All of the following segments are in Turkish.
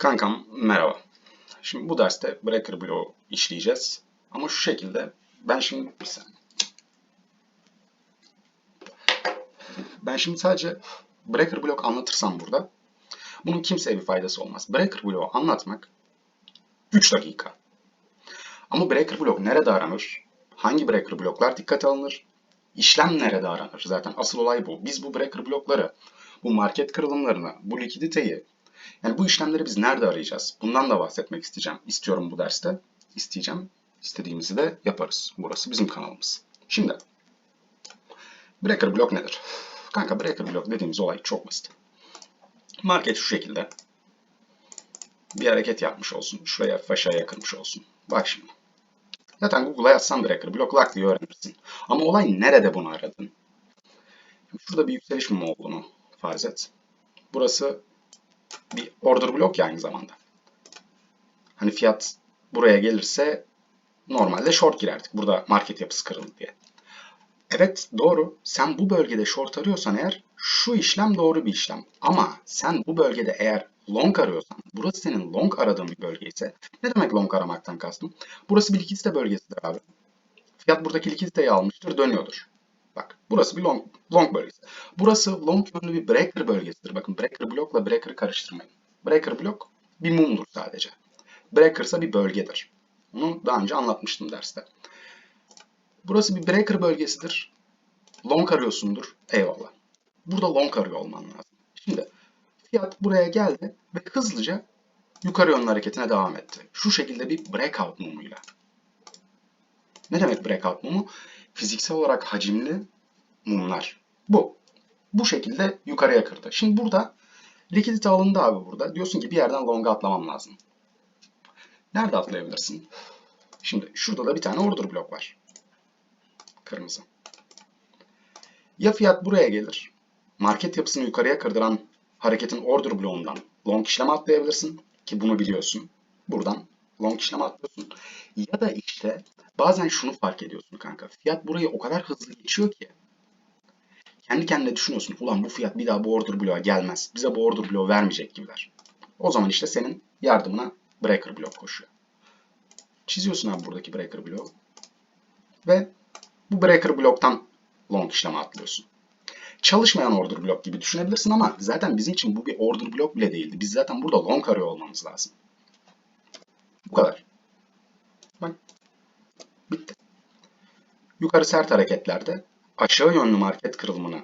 Kankam merhaba. Şimdi bu derste breaker bloğu işleyeceğiz. Ama şu şekilde ben şimdi bir saniye. Ben şimdi sadece breaker blok anlatırsam burada bunun kimseye bir faydası olmaz. Breaker bloğu anlatmak 3 dakika. Ama breaker blok nerede aranır? Hangi breaker bloklar dikkate alınır? İşlem nerede aranır? Zaten asıl olay bu. Biz bu breaker blokları, bu market kırılımlarını, bu likiditeyi yani bu işlemleri biz nerede arayacağız? Bundan da bahsetmek isteyeceğim. İstiyorum bu derste. İsteyeceğim. İstediğimizi de yaparız. Burası bizim kanalımız. Şimdi breaker blok nedir? Kanka breaker blok dediğimiz olay çok basit. Market şu şekilde bir hareket yapmış olsun. Şuraya faşaya kırmış olsun. Bak şimdi. Zaten Google'a yazsan breaker blok lak diye öğrenirsin. Ama olay nerede bunu aradın? Şurada bir yükseliş mum olduğunu farz et. Burası bir order blok ya aynı zamanda. Hani fiyat buraya gelirse normalde short girerdik. Burada market yapısı kırıldı diye. Evet doğru. Sen bu bölgede short arıyorsan eğer şu işlem doğru bir işlem. Ama sen bu bölgede eğer long arıyorsan, burası senin long aradığın bir bölge ise ne demek long aramaktan kastım? Burası bir likidite bölgesidir abi. Fiyat buradaki likiditeyi almıştır, dönüyordur. Bak burası bir long, long bölgesi. Burası long yönlü bir breaker bölgesidir. Bakın breaker blokla breaker karıştırmayın. Breaker blok bir mumdur sadece. Breaker ise bir bölgedir. Bunu daha önce anlatmıştım derste. Burası bir breaker bölgesidir. Long arıyorsundur. Eyvallah. Burada long arıyor olman lazım. Şimdi fiyat buraya geldi ve hızlıca yukarı yönlü hareketine devam etti. Şu şekilde bir breakout mumuyla. Ne demek breakout mumu? Fiziksel olarak hacimli mumlar. Bu. Bu şekilde yukarıya kırdı. Şimdi burada likidite alındı abi burada. Diyorsun ki bir yerden long'a atlamam lazım. Nerede atlayabilirsin? Şimdi şurada da bir tane order blok var. Kırmızı. Ya fiyat buraya gelir. Market yapısını yukarıya kırdıran hareketin order bloğundan long işleme atlayabilirsin. Ki bunu biliyorsun. Buradan long işleme atlıyorsun. Ya da işte bazen şunu fark ediyorsun kanka. Fiyat burayı o kadar hızlı geçiyor ki. Kendi kendine düşünüyorsun. Ulan bu fiyat bir daha bu order bloğa gelmez. Bize bu order bloğu vermeyecek gibiler. O zaman işte senin yardımına breaker blok koşuyor. Çiziyorsun abi buradaki breaker bloğu. Ve bu breaker bloktan long işleme atlıyorsun. Çalışmayan order blok gibi düşünebilirsin ama zaten bizim için bu bir order blok bile değildi. Biz zaten burada long arıyor olmamız lazım. Bu kadar. Bak. Bitti. Yukarı sert hareketlerde aşağı yönlü market kırılımını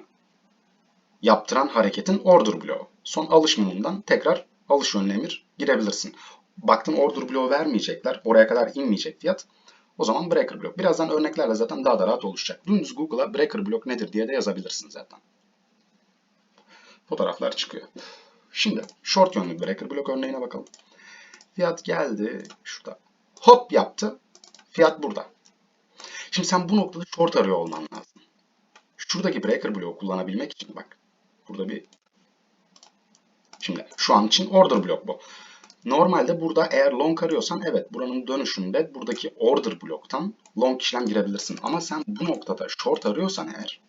yaptıran hareketin order bloğu. Son alış mumundan tekrar alış yönlü emir girebilirsin. Baktın order bloğu vermeyecekler. Oraya kadar inmeyecek fiyat. O zaman breaker blok. Birazdan örneklerle zaten daha da rahat oluşacak. Dümdüz Google'a breaker blok nedir diye de yazabilirsin zaten. Fotoğraflar çıkıyor. Şimdi short yönlü breaker blok örneğine bakalım. Fiyat geldi şurada. Hop yaptı. Fiyat burada. Şimdi sen bu noktada short arıyor olman lazım. Şuradaki breaker bloğu kullanabilmek için bak. Burada bir Şimdi şu an için order blok bu. Normalde burada eğer long arıyorsan evet buranın dönüşünde buradaki order bloktan long işlem girebilirsin. Ama sen bu noktada short arıyorsan eğer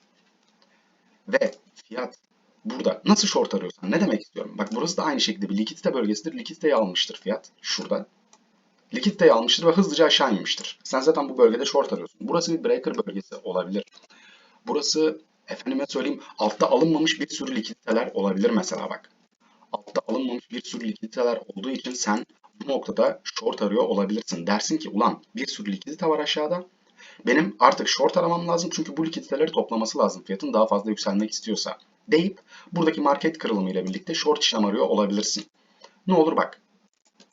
ve fiyat burada nasıl short arıyorsan ne demek istiyorum? Bak burası da aynı şekilde bir likidite bölgesidir. Likiditeyi almıştır fiyat şurada. Likiditeyi almıştır ve hızlıca aşağı inmiştir. Sen zaten bu bölgede short arıyorsun. Burası bir breaker bölgesi olabilir. Burası efendime söyleyeyim altta alınmamış bir sürü likiditeler olabilir mesela bak altta alınmamış bir sürü likiditeler olduğu için sen bu noktada short arıyor olabilirsin. Dersin ki ulan bir sürü likidite var aşağıda. Benim artık short aramam lazım çünkü bu likiditeleri toplaması lazım fiyatın daha fazla yükselmek istiyorsa. Deyip buradaki market kırılımı ile birlikte short işlem arıyor olabilirsin. Ne olur bak.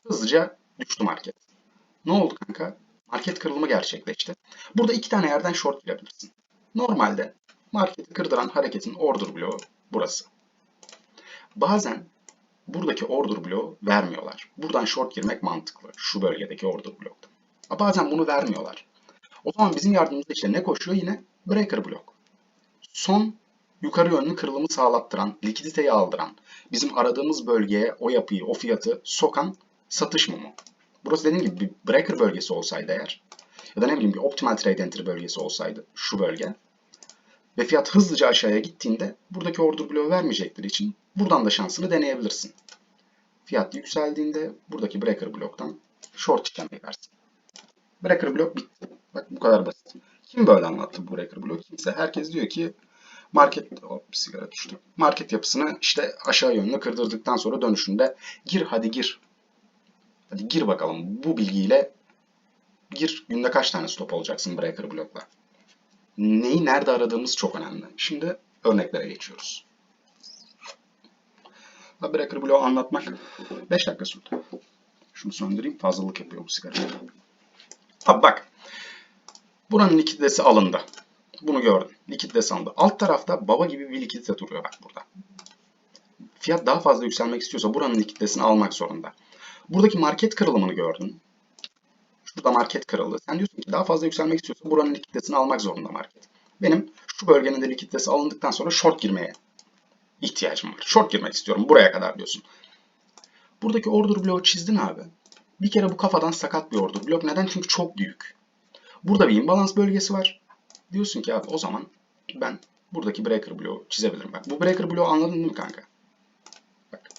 Hızlıca düştü market. Ne oldu kanka? Market kırılımı gerçekleşti. Burada iki tane yerden short girebilirsin. Normalde marketi kırdıran hareketin order bloğu burası. Bazen buradaki order bloğu vermiyorlar. Buradan short girmek mantıklı. Şu bölgedeki order blokta. Bazen bunu vermiyorlar. O zaman bizim yardımımızda işte ne koşuyor? Yine breaker blok. Son yukarı yönlü kırılımı sağlattıran, likiditeyi aldıran, bizim aradığımız bölgeye o yapıyı, o fiyatı sokan satış mumu. Burası dediğim gibi bir breaker bölgesi olsaydı eğer ya da ne bileyim bir optimal trade entry bölgesi olsaydı şu bölge ve fiyat hızlıca aşağıya gittiğinde buradaki order bloğu vermeyecekleri için buradan da şansını deneyebilirsin. Fiyat yükseldiğinde buradaki breaker bloktan short işlemi versin. Breaker blok bitti. Bak bu kadar basit. Kim böyle anlattı bu breaker blok? Kimse. Herkes diyor ki market hop sigara düştü. Market yapısını işte aşağı yönlü kırdırdıktan sonra dönüşünde gir hadi gir. Hadi gir bakalım bu bilgiyle gir günde kaç tane stop olacaksın breaker blokla. Neyi nerede aradığımız çok önemli. Şimdi örneklere geçiyoruz. Breaker bloğu anlatmak 5 dakika sürdü. Şunu söndüreyim fazlalık yapıyor bu sigara. Abi bak. Buranın likiditesi alındı. Bunu gördün. Likiditesi alındı. Alt tarafta baba gibi bir likidite duruyor bak burada. Fiyat daha fazla yükselmek istiyorsa buranın likiditesini almak zorunda. Buradaki market kırılımını gördün. Şurada market kırıldı. Sen diyorsun ki daha fazla yükselmek istiyorsa buranın likiditesini almak zorunda market. Benim şu bölgenin de likiditesi alındıktan sonra short girmeye ihtiyacım var. Short girmek istiyorum. Buraya kadar diyorsun. Buradaki order bloğu çizdin abi. Bir kere bu kafadan sakat bir order blok. Neden? Çünkü çok büyük. Burada bir imbalans bölgesi var. Diyorsun ki abi o zaman ben buradaki breaker bloğu çizebilirim. Bak bu breaker bloğu anladın mı kanka? Bak.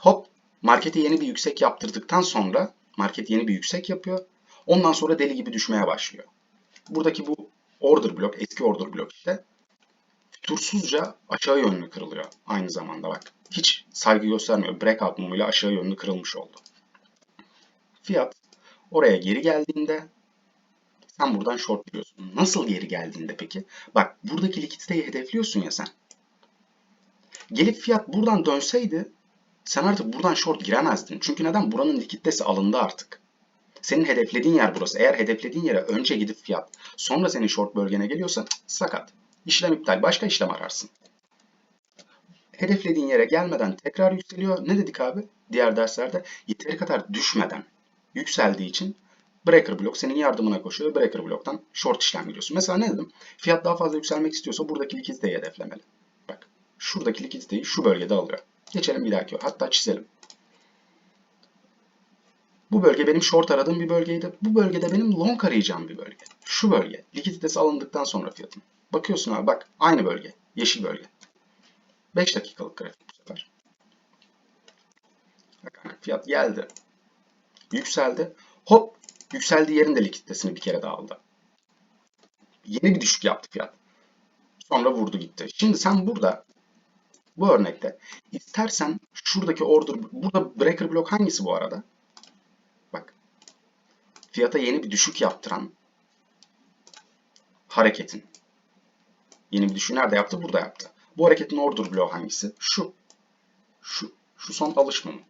Hop markete yeni bir yüksek yaptırdıktan sonra market yeni bir yüksek yapıyor. Ondan sonra deli gibi düşmeye başlıyor. Buradaki bu order blok, eski order blok işte fütursuzca aşağı yönlü kırılıyor aynı zamanda bak. Hiç saygı göstermiyor. Breakout mumuyla aşağı yönlü kırılmış oldu. Fiyat oraya geri geldiğinde sen buradan short giriyorsun. Nasıl geri geldiğinde peki? Bak buradaki likiditeyi hedefliyorsun ya sen. Gelip fiyat buradan dönseydi sen artık buradan short giremezdin. Çünkü neden? Buranın likiditesi alındı artık. Senin hedeflediğin yer burası. Eğer hedeflediğin yere önce gidip fiyat sonra senin short bölgene geliyorsa sakat. İşlem iptal. Başka işlem ararsın. Hedeflediğin yere gelmeden tekrar yükseliyor. Ne dedik abi? Diğer derslerde yeteri kadar düşmeden yükseldiği için breaker blok senin yardımına koşuyor. Breaker bloktan short işlem giriyorsun. Mesela ne dedim? Fiyat daha fazla yükselmek istiyorsa buradaki likiditeyi hedeflemeli. Bak şuradaki likiditeyi şu bölgede alıyor. Geçelim bir dahaki. Hatta çizelim. Bu bölge benim short aradığım bir bölgeydi. Bu bölgede benim long arayacağım bir bölge. Şu bölge. Likiditesi alındıktan sonra fiyatın. Bakıyorsun abi bak aynı bölge. Yeşil bölge. 5 dakikalık grafik bu sefer. Bak fiyat geldi. Yükseldi. Hop yükseldiği yerin de likiditesini bir kere daha aldı. Yeni bir düşük yaptı fiyat. Sonra vurdu gitti. Şimdi sen burada bu örnekte istersen şuradaki order burada breaker blok hangisi bu arada? Bak. Fiyata yeni bir düşük yaptıran hareketin. Yeni bir düşüğü nerede yaptı? Burada yaptı. Bu hareketin order bloğu hangisi? Şu. Şu. Şu son alışma mı?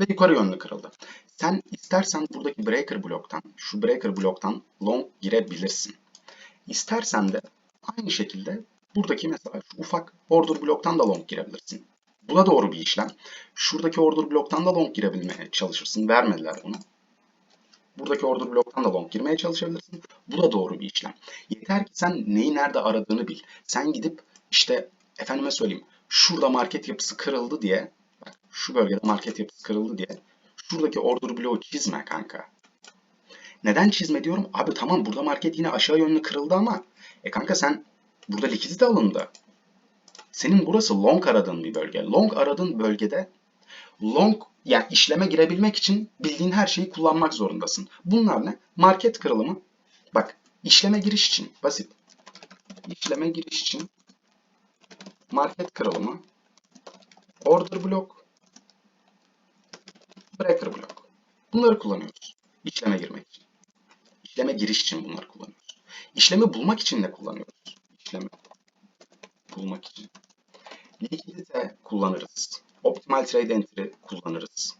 Ve yukarı yönlü kırıldı. Sen istersen buradaki breaker bloktan, şu breaker bloktan long girebilirsin. İstersen de aynı şekilde buradaki mesela şu ufak order bloktan da long girebilirsin. Bu da doğru bir işlem. Şuradaki order bloktan da long girebilmeye çalışırsın. Vermediler bunu. Buradaki order bloktan da long girmeye çalışabilirsin. Bu da doğru bir işlem. Yeter ki sen neyi nerede aradığını bil. Sen gidip işte efendime söyleyeyim şurada market yapısı kırıldı diye bak şu bölgede market yapısı kırıldı diye şuradaki order bloğu çizme kanka. Neden çizme diyorum? Abi tamam burada market yine aşağı yönlü kırıldı ama e kanka sen burada likidite alındı. Senin burası long aradığın bir bölge. Long aradığın bölgede long yani işleme girebilmek için bildiğin her şeyi kullanmak zorundasın. Bunlar ne? Market kırılımı. Bak işleme giriş için basit. İşleme giriş için market kırılımı, order blok, breaker blok. Bunları kullanıyoruz. İşleme girmek için. İşleme giriş için bunları kullanıyoruz. İşlemi bulmak için ne kullanıyoruz? İşlemi bulmak için. Likidite kullanırız. Optimal Trade Entry kullanırız.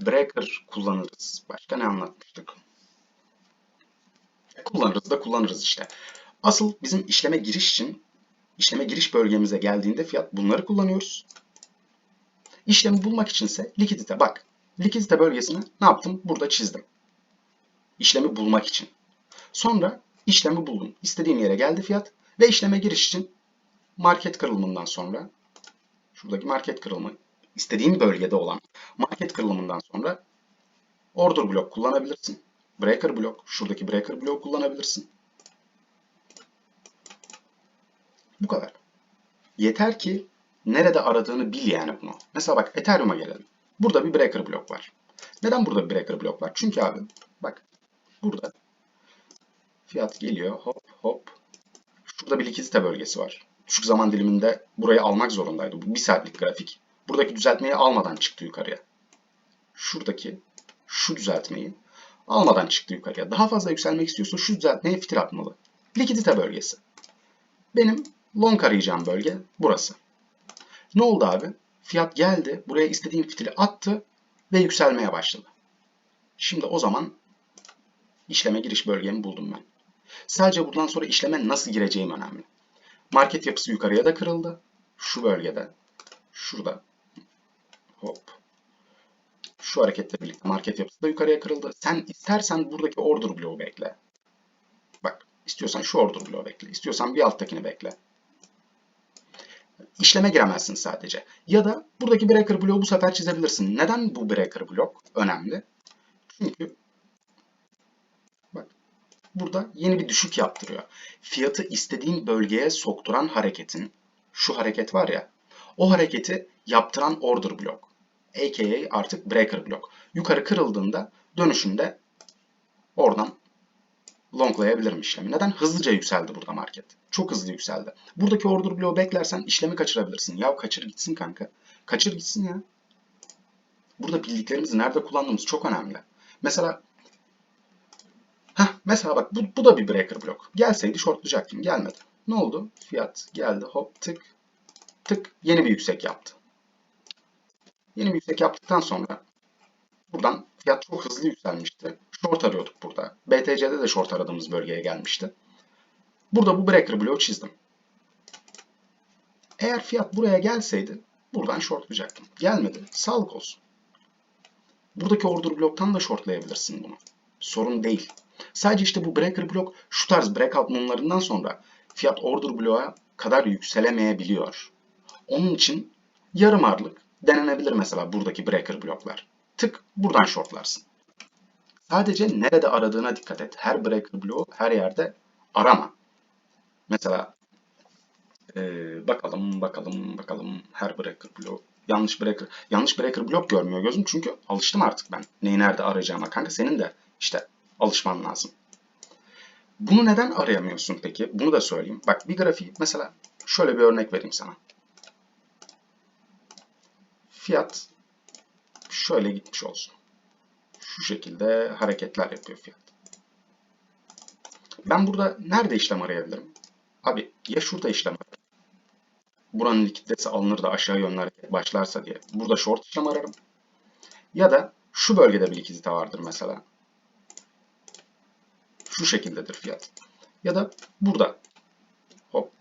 Breaker kullanırız. Başka ne anlatmıştık? Kullanırız da kullanırız işte. Asıl bizim işleme giriş için işleme giriş bölgemize geldiğinde fiyat bunları kullanıyoruz. İşlemi bulmak içinse likidite. Bak likidite bölgesini ne yaptım? Burada çizdim. İşlemi bulmak için. Sonra işlemi buldum. İstediğim yere geldi fiyat ve işleme giriş için market kırılımından sonra şuradaki market kırılımı istediğim bölgede olan market kırılımından sonra order blok kullanabilirsin. Breaker blok, şuradaki breaker blok kullanabilirsin. Bu kadar. Yeter ki nerede aradığını bil yani bunu. Mesela bak Ethereum'a gelelim. Burada bir breaker blok var. Neden burada bir breaker blok var? Çünkü abi bak burada fiyat geliyor hop hop. Şurada bir likidite bölgesi var. Düşük zaman diliminde burayı almak zorundaydı. Bu bir saatlik grafik. Buradaki düzeltmeyi almadan çıktı yukarıya. Şuradaki şu düzeltmeyi almadan çıktı yukarıya. Daha fazla yükselmek istiyorsa şu düzeltmeye fitil atmalı. Likidite bölgesi. Benim long arayacağım bölge burası. Ne oldu abi? Fiyat geldi, buraya istediğim fitili attı ve yükselmeye başladı. Şimdi o zaman işleme giriş bölgemi buldum ben. Sadece buradan sonra işleme nasıl gireceğim önemli. Market yapısı yukarıya da kırıldı. Şu bölgede, şurada, hop, şu hareketle birlikte market yapısı da yukarıya kırıldı. Sen istersen buradaki order bloğu bekle. Bak, istiyorsan şu order bloğu bekle, istiyorsan bir alttakini bekle. İşleme giremezsin sadece. Ya da buradaki breaker bloğu bu sefer çizebilirsin. Neden bu breaker blok önemli? Çünkü burada yeni bir düşük yaptırıyor. Fiyatı istediğin bölgeye sokturan hareketin şu hareket var ya o hareketi yaptıran order blok. AKA artık breaker blok. Yukarı kırıldığında dönüşünde oradan longlayabilirim işlemi. Neden? Hızlıca yükseldi burada market. Çok hızlı yükseldi. Buradaki order bloğu beklersen işlemi kaçırabilirsin. Ya kaçır gitsin kanka. Kaçır gitsin ya. Burada bildiklerimizi nerede kullandığımız çok önemli. Mesela Heh, mesela bak bu, bu da bir breaker blok. Gelseydi shortlayacaktım. Gelmedi. Ne oldu? Fiyat geldi hop tık tık yeni bir yüksek yaptı. Yeni bir yüksek yaptıktan sonra buradan fiyat çok hızlı yükselmişti. Short arıyorduk burada. BTC'de de short aradığımız bölgeye gelmişti. Burada bu breaker bloğu çizdim. Eğer fiyat buraya gelseydi buradan shortlayacaktım. Gelmedi. Sağlık olsun. Buradaki order bloktan da shortlayabilirsin bunu. Sorun değil. Sadece işte bu breaker blok şu tarz breakout mumlarından sonra fiyat order bloğa kadar yükselemeyebiliyor. Onun için yarım arlık denenebilir mesela buradaki breaker bloklar. Tık buradan shortlarsın. Sadece nerede aradığına dikkat et. Her breaker bloğu her yerde arama. Mesela ee, bakalım bakalım bakalım her breaker bloğu yanlış breaker yanlış breaker blok görmüyor gözüm çünkü alıştım artık ben neyi nerede arayacağıma kanka senin de işte alışman lazım. Bunu neden arayamıyorsun peki? Bunu da söyleyeyim. Bak bir grafiği mesela şöyle bir örnek vereyim sana. Fiyat şöyle gitmiş olsun. Şu şekilde hareketler yapıyor fiyat. Ben burada nerede işlem arayabilirim? Abi ya şurada işlem ararım. Buranın likiditesi alınır da aşağı yönlü hareket başlarsa diye. Burada short işlem ararım. Ya da şu bölgede bir likidite vardır mesela. Şu şekildedir fiyat. Ya da burada hop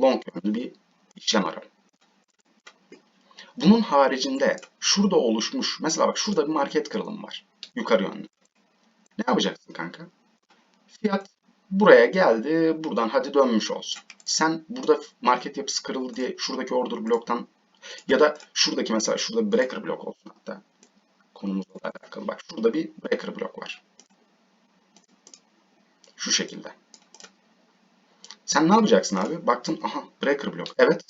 long yönlü bir işlem ararım. Bunun haricinde şurada oluşmuş mesela bak şurada bir market kırılım var. Yukarı yönlü. Ne yapacaksın kanka? Fiyat buraya geldi. Buradan hadi dönmüş olsun. Sen burada market yapısı kırıldı diye şuradaki order bloktan ya da şuradaki mesela şurada breaker blok olsun hatta. Konumuzla alakalı. Bak şurada bir breaker blok var. Şu şekilde. Sen ne yapacaksın abi? Baktın aha breaker blok. Evet.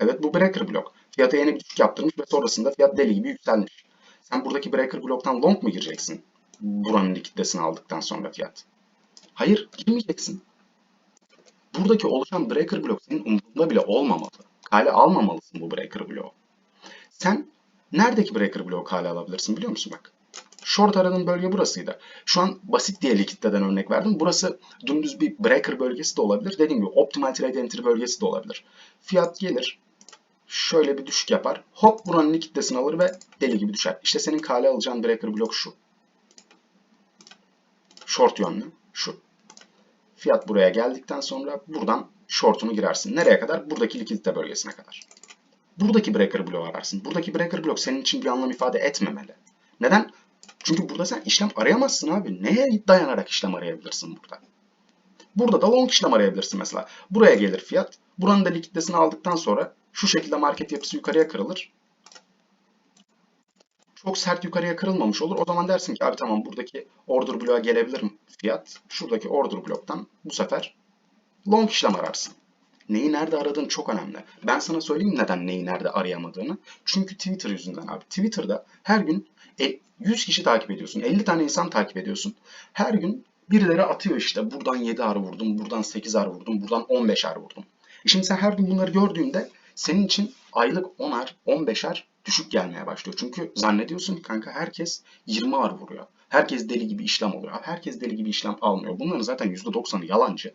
Evet bu breaker blok. Fiyata yeni bir düşük yaptırmış ve sonrasında fiyat deli gibi yükselmiş. Sen buradaki breaker bloktan long mu gireceksin? Buranın likiditesini aldıktan sonra fiyat. Hayır girmeyeceksin. Buradaki oluşan breaker blok senin umurunda bile olmamalı. Kale almamalısın bu breaker bloğu. Sen neredeki breaker bloğu kale alabilirsin biliyor musun bak? Short aradığın bölge burasıydı. Şu an basit diye likiditeden örnek verdim. Burası dümdüz bir breaker bölgesi de olabilir. Dediğim gibi optimal trade entry bölgesi de olabilir. Fiyat gelir. Şöyle bir düşük yapar. Hop buranın likiditesini alır ve deli gibi düşer. İşte senin kale alacağın breaker blok şu. Short yönlü şu. Fiyat buraya geldikten sonra buradan short'unu girersin. Nereye kadar? Buradaki likidite bölgesine kadar. Buradaki breaker bloğu ararsın. Buradaki breaker blok senin için bir anlam ifade etmemeli. Neden? Çünkü burada sen işlem arayamazsın abi. Neye dayanarak işlem arayabilirsin burada? Burada da long işlem arayabilirsin mesela. Buraya gelir fiyat. Buranın da likiditesini aldıktan sonra şu şekilde market yapısı yukarıya kırılır. Çok sert yukarıya kırılmamış olur. O zaman dersin ki abi tamam buradaki order bloğa gelebilirim fiyat. Şuradaki order bloktan bu sefer long işlem ararsın. Neyi nerede aradığın çok önemli. Ben sana söyleyeyim neden neyi nerede arayamadığını. Çünkü Twitter yüzünden abi. Twitter'da her gün e, 100 kişi takip ediyorsun. 50 tane insan takip ediyorsun. Her gün birileri atıyor işte. Buradan 7 ar vurdum, buradan 8 ar vurdum, buradan 15 ar vurdum. E Şimdi sen her gün bunları gördüğünde senin için aylık 10'ar, 15'er düşük gelmeye başlıyor. Çünkü zannediyorsun ki kanka herkes 20 ar vuruyor. Herkes deli gibi işlem oluyor. Herkes deli gibi işlem almıyor. Bunların zaten %90'ı yalancı.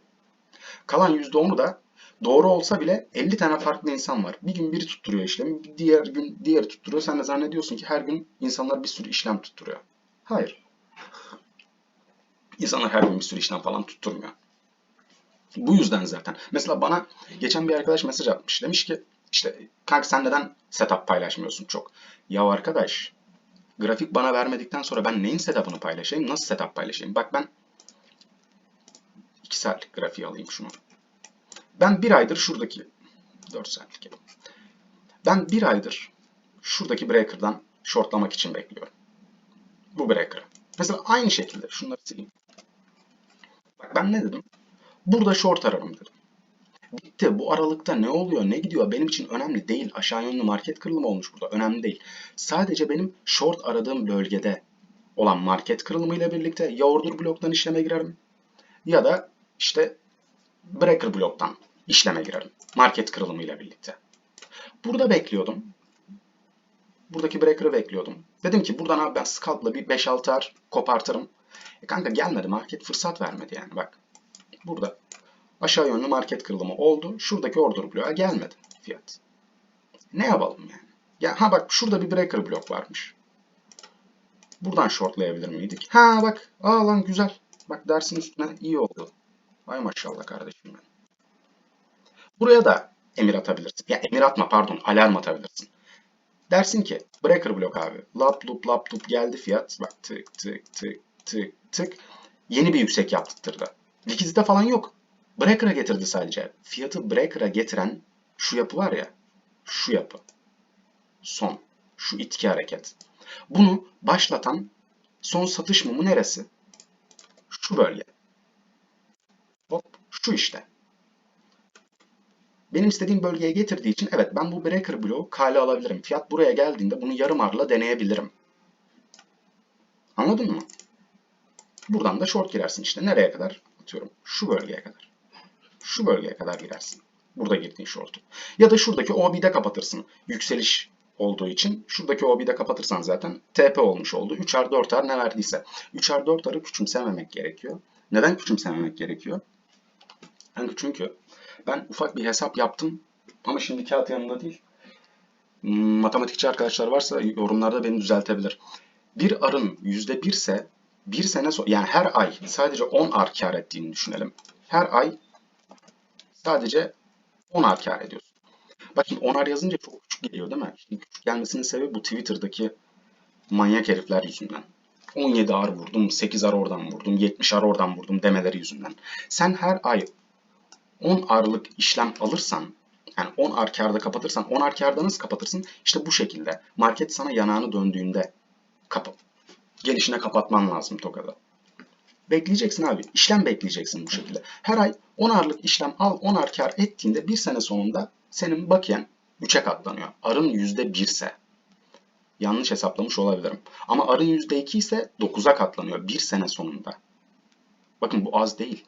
Kalan %10'u da doğru olsa bile 50 tane farklı insan var. Bir gün biri tutturuyor işlemi, diğer gün diğeri tutturuyor. Sen de zannediyorsun ki her gün insanlar bir sürü işlem tutturuyor. Hayır. İnsanlar her gün bir sürü işlem falan tutturmuyor. Bu yüzden zaten. Mesela bana geçen bir arkadaş mesaj atmış. Demiş ki işte kanka sen neden setup paylaşmıyorsun çok? Ya arkadaş grafik bana vermedikten sonra ben neyin setup'ını paylaşayım? Nasıl setup paylaşayım? Bak ben 2 saatlik grafiği alayım şunu. Ben bir aydır şuradaki 4 saatlik yapayım. Ben bir aydır şuradaki breaker'dan shortlamak için bekliyorum. Bu breaker'ı. Mesela aynı şekilde şunları sileyim. Bak ben ne dedim? Burada short ararım dedim. Bitti. Bu aralıkta ne oluyor, ne gidiyor benim için önemli değil. Aşağı yönlü market kırılımı olmuş burada. Önemli değil. Sadece benim short aradığım bölgede olan market kırılımıyla birlikte ya order bloktan işleme girerim ya da işte breaker bloktan işleme girerim. Market kırılımıyla birlikte. Burada bekliyordum. Buradaki breaker'ı bekliyordum. Dedim ki buradan abi ben scalp'la bir 5-6 ar kopartırım. E kanka gelmedi. Market fırsat vermedi yani bak. Burada aşağı yönlü market kırılımı oldu. Şuradaki order bloğa gelmedi fiyat. Ne yapalım yani? Ya ha bak şurada bir breaker blok varmış. Buradan shortlayabilir miydik? Ha bak. Aa lan güzel. Bak dersin üstüne iyi oldu. Vay maşallah kardeşim ben. Buraya da emir atabilirsin. Ya emir atma pardon. Alarm atabilirsin. Dersin ki breaker blok abi. Lap loop lap loop geldi fiyat. Bak tık tık tık tık tık. Yeni bir yüksek yaptırdı. Likidite falan yok. Breaker'a getirdi sadece. Fiyatı breaker'a getiren şu yapı var ya. Şu yapı. Son. Şu itki hareket. Bunu başlatan son satış mumu neresi? Şu bölge. Şu işte. Benim istediğim bölgeye getirdiği için evet ben bu breaker bloğu kale alabilirim. Fiyat buraya geldiğinde bunu yarım arla deneyebilirim. Anladın mı? Buradan da short girersin işte. Nereye kadar? Atıyorum. Şu bölgeye kadar. Şu bölgeye kadar girersin. Burada girdiğin short'u. Ya da şuradaki OB'de kapatırsın. Yükseliş olduğu için şuradaki OB'de kapatırsan zaten TP olmuş oldu. 3R 4R ne verdiyse. 3R 4R'ı küçümsememek gerekiyor. Neden küçümsememek gerekiyor? Çünkü çünkü ben ufak bir hesap yaptım ama şimdi kağıt yanında değil. Hmm, Matematikçi arkadaşlar varsa yorumlarda beni düzeltebilir. Bir arın %1 ise bir sene sonra yani her ay sadece 10 ar kar ettiğini düşünelim. Her ay sadece 10 ar kar ediyorsun. Bak şimdi 10 ar yazınca çok küçük geliyor değil mi? Şimdi küçük gelmesinin sebebi bu Twitter'daki manyak herifler yüzünden. 17 ar vurdum, 8 ar oradan vurdum, 70 ar oradan vurdum demeleri yüzünden. Sen her ay 10 arlık işlem alırsan yani 10 ar karda kapatırsan 10 ar karda nasıl kapatırsın? İşte bu şekilde. Market sana yanağını döndüğünde kapat. Gelişine kapatman lazım tokada. Bekleyeceksin abi. İşlem bekleyeceksin bu şekilde. Her ay 10 arlık işlem al 10 ar kar ettiğinde bir sene sonunda senin bakiyen 3'e katlanıyor. Arın %1 ise. Yanlış hesaplamış olabilirim. Ama arın %2 ise 9'a katlanıyor bir sene sonunda. Bakın bu az değil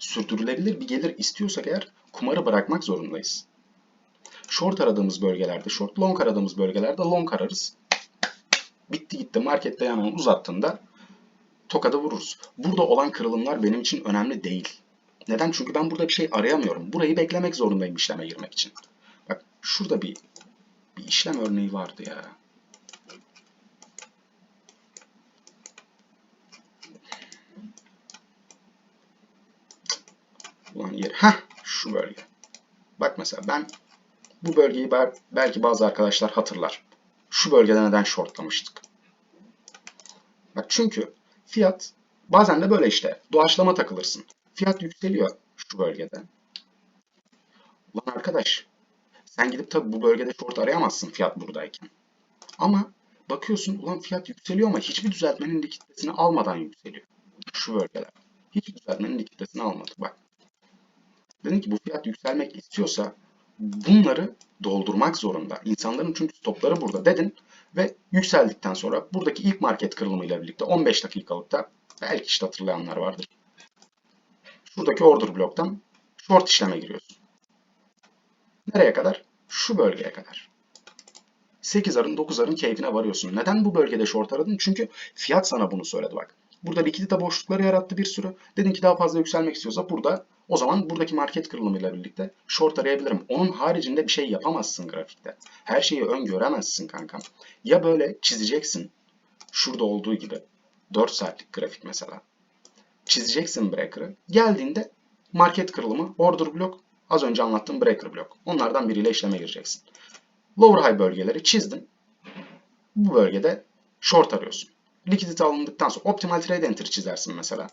sürdürülebilir bir gelir istiyorsak eğer kumarı bırakmak zorundayız. Short aradığımız bölgelerde short, long aradığımız bölgelerde long ararız. Bitti gitti markette yanını uzattığında tokada vururuz. Burada olan kırılımlar benim için önemli değil. Neden? Çünkü ben burada bir şey arayamıyorum. Burayı beklemek zorundayım işleme girmek için. Bak şurada bir, bir işlem örneği vardı ya. Ulan yer. Heh şu bölge. Bak mesela ben bu bölgeyi belki bazı arkadaşlar hatırlar. Şu bölgede neden shortlamıştık? Bak çünkü fiyat bazen de böyle işte doğaçlama takılırsın. Fiyat yükseliyor şu bölgede. Ulan arkadaş sen gidip tabi bu bölgede short arayamazsın fiyat buradayken. Ama bakıyorsun ulan fiyat yükseliyor ama hiçbir düzeltmenin likiditesini almadan yükseliyor. Şu bölgeler. Hiç düzeltmenin likiditesini almadı. Bak Dedin ki bu fiyat yükselmek istiyorsa bunları doldurmak zorunda. İnsanların çünkü stopları burada dedin ve yükseldikten sonra buradaki ilk market kırılımıyla birlikte 15 dakikalıkta belki işte hatırlayanlar vardır. Şuradaki order bloktan short işleme giriyorsun. Nereye kadar? Şu bölgeye kadar. 8 arın 9 arın keyfine varıyorsun. Neden bu bölgede short aradın? Çünkü fiyat sana bunu söyledi bak. Burada likidite boşlukları yarattı bir sürü. Dedin ki daha fazla yükselmek istiyorsa burada o zaman buradaki market kırılımıyla birlikte short arayabilirim. Onun haricinde bir şey yapamazsın grafikte. Her şeyi öngöremezsin kankam. Ya böyle çizeceksin. Şurada olduğu gibi. 4 saatlik grafik mesela. Çizeceksin breaker'ı. Geldiğinde market kırılımı, order blok, az önce anlattığım breaker blok. Onlardan biriyle işleme gireceksin. Lower high bölgeleri çizdin. Bu bölgede short arıyorsun. Likidite alındıktan sonra optimal trade enter çizersin mesela.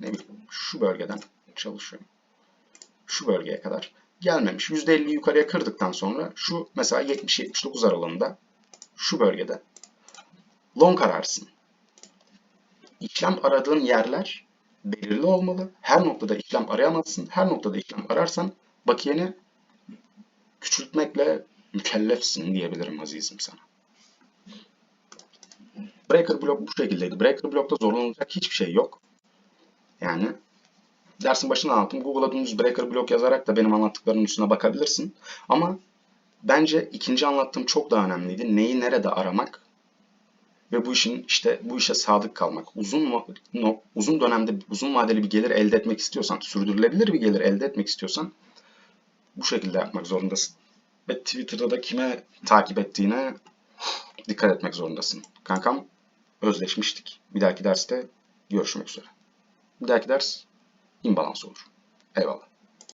Ne bileyim şu bölgeden çalışıyorum. Şu bölgeye kadar gelmemiş. %50 yukarıya kırdıktan sonra şu mesela 70-79 aralığında şu bölgede long ararsın. İşlem aradığın yerler belirli olmalı. Her noktada işlem arayamazsın. Her noktada işlem ararsan bakiyeni küçültmekle mükellefsin diyebilirim azizim sana. Breaker blok bu şekildeydi. Breaker blokta zorlanılacak hiçbir şey yok. Yani dersin başında anlattım. Google'a dümdüz breaker blok yazarak da benim anlattıklarımın üstüne bakabilirsin. Ama bence ikinci anlattığım çok daha önemliydi. Neyi nerede aramak ve bu işin işte bu işe sadık kalmak. Uzun no- uzun dönemde uzun vadeli bir gelir elde etmek istiyorsan, sürdürülebilir bir gelir elde etmek istiyorsan bu şekilde yapmak zorundasın. Ve Twitter'da da kime takip ettiğine dikkat etmek zorundasın. Kankam özleşmiştik. Bir dahaki derste görüşmek üzere. Bir dahaki ders imbalans olur. Eyvallah.